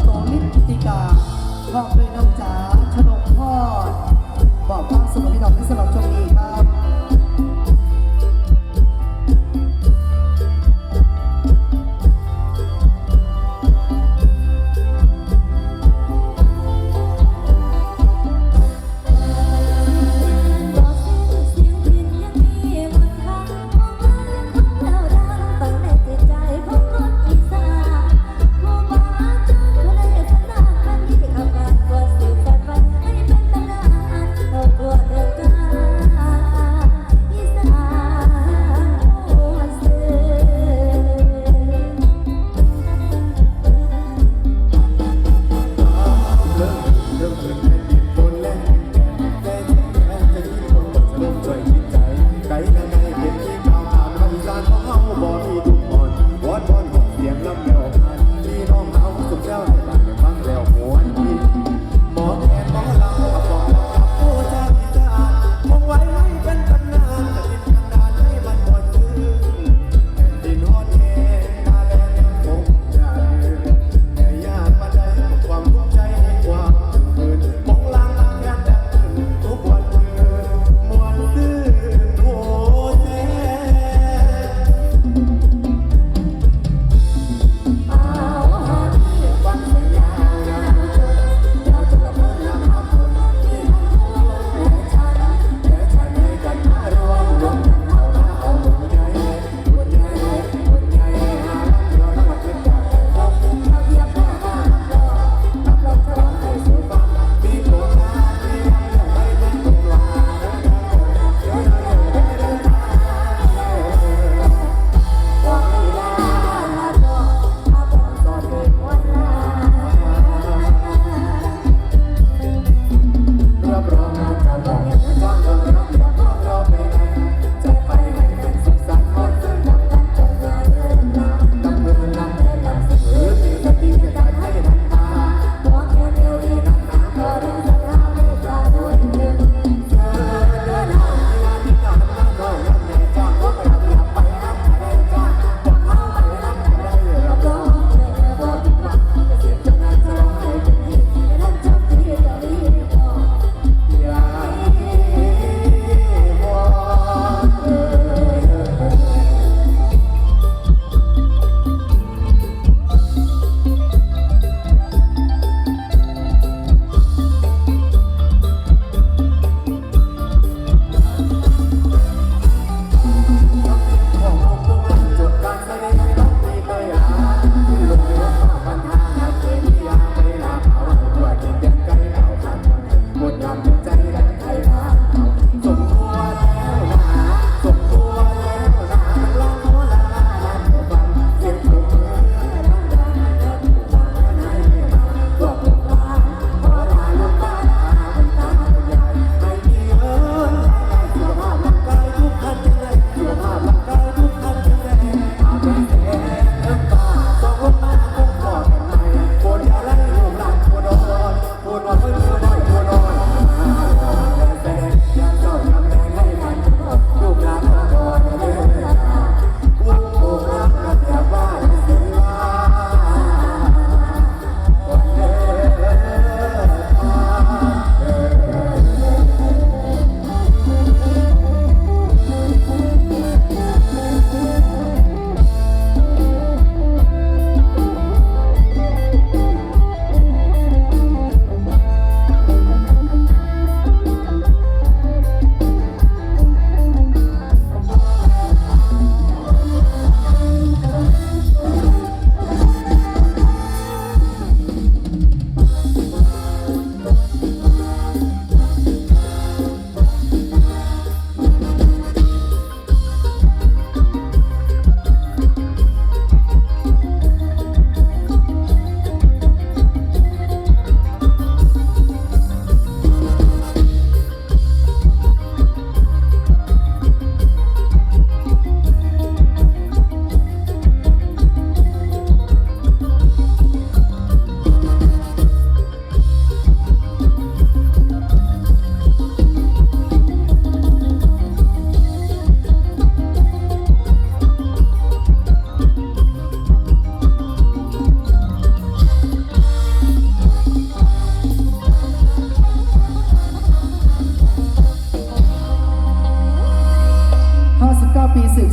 สโสนิจกิติกาบอกเลยน้องจ๋าชนมพ่อบอกว่าสมรพี่น้อกที่สลับจงดีครับ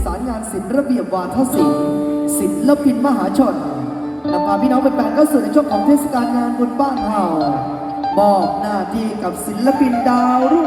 สารงานศิลป์ระเบียบวาทศิลป์ศิลปินมหาชนนำพาพี่น้องแฟนๆเข้าสู่ในช่วงของเทศกาลงานบุญบ้านเฮามอบหน้าที่กับศิลปินดาวรุ่ง